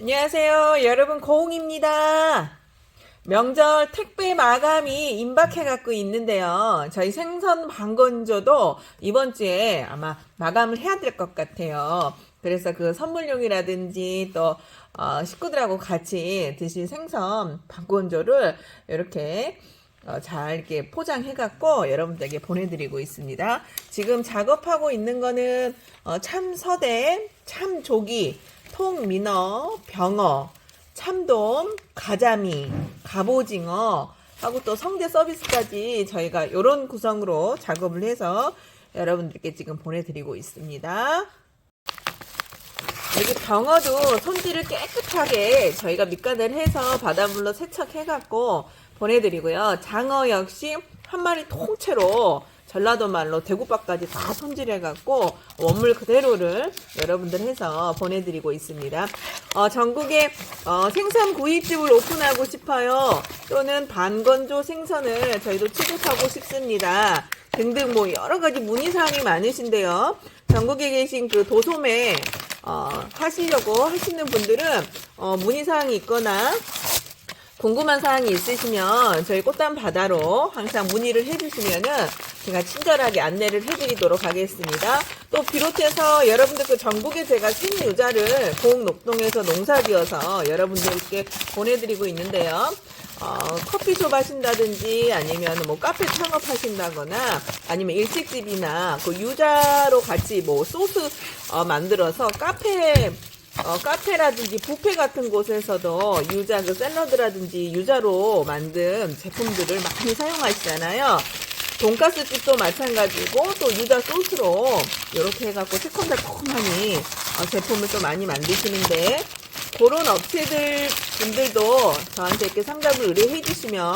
안녕하세요. 여러분, 고웅입니다. 명절 택배 마감이 임박해 갖고 있는데요. 저희 생선 방건조도 이번 주에 아마 마감을 해야 될 것 같아요. 그래서 그 선물용이라든지 또 어, 식구들하고 같이 드실 생선 방건조를 이렇게 어, 잘 이렇게 포장해 갖고 여러분들에게 보내드리고 있습니다. 지금 작업하고 있는 거는 어, 참서대, 참조기, 통민어, 병어, 참돔, 가자미, 갑오징어 하고 또 성대 서비스까지 저희가 이런 구성으로 작업을 해서 여러분들께 지금 보내드리고 있습니다. 여기 병어도 손질을 깨끗하게 저희가 밑간을 해서 바닷물로 세척해갖고 보내드리고요. 장어 역시 한 마리 통째로 전라도 말로 대구밥까지 다 손질해갖고 원물 그대로를 여러분들 해서 보내드리고 있습니다. 어, 전국에 어, 생선 구이집을 오픈하고 싶어요. 또는 반건조 생선을 저희도 취급하고 싶습니다. 등등 뭐 여러 가지 문의사항이 많으신데요. 전국에 계신 그 도소매 어, 하시려고 하시는 분들은 어, 문의사항이 있거나 궁금한 사항이 있으시면 저희 꽃담 바다로 항상 문의를 해주시면은 제가 친절하게 안내를 해드리도록 하겠습니다. 또 비롯해서 여러분들 그 전국에 제가 생유자를 고흥녹동에서 농사지어서 여러분들께 보내드리고 있는데요. 어, 커피숍 하신다든지 아니면 뭐 카페 창업하신다거나 아니면 일식집이나 그 유자로 같이 뭐 소스 어, 만들어서 카페 어, 카페라든지 뷔페 같은 곳에서도 유자 그 샐러드라든지 유자로 만든 제품들을 많이 사용하시잖아요. 돈가스 집도 마찬가지고 또 유자 소스로 이렇게 해갖고 새콤달콤하니 어, 제품을 또 많이 만드시는데 그런 업체들 분들도 저한테 이렇게 상담을 의뢰해 주시면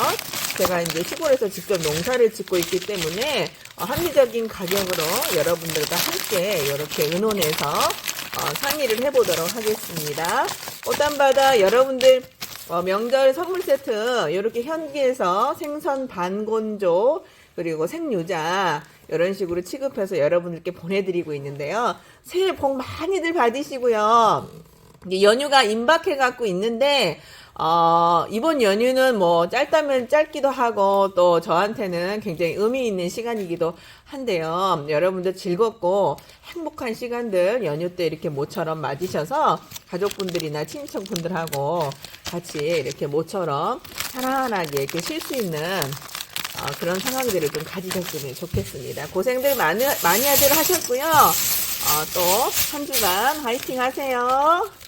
제가 이제 시골에서 직접 농사를 짓고 있기 때문에 어, 합리적인 가격으로 여러분들과 함께 이렇게 의논해서 어, 상의를 해보도록 하겠습니다. 꽃담바다 여러분들 어, 명절 선물 세트 이렇게 현기에서 생선 반곤조 그리고 생유자 이런 식으로 취급해서 여러분들께 보내드리고 있는데요. 새해 복 많이들 받으시고요. 연휴가 임박해 갖고 있는데 어, 이번 연휴는 뭐 짧다면 짧기도 하고 또 저한테는 굉장히 의미 있는 시간이기도 한데요. 여러분들 즐겁고 행복한 시간들 연휴 때 이렇게 모처럼 맞으셔서 가족분들이나 친척분들하고 같이 이렇게 모처럼 편안하게 이렇게 쉴 수 있는 어, 그런 상황들을 좀 가지셨으면 좋겠습니다. 고생들 많이, 많이 하들 하셨고요. 어, 또한 주간 화이팅 하세요.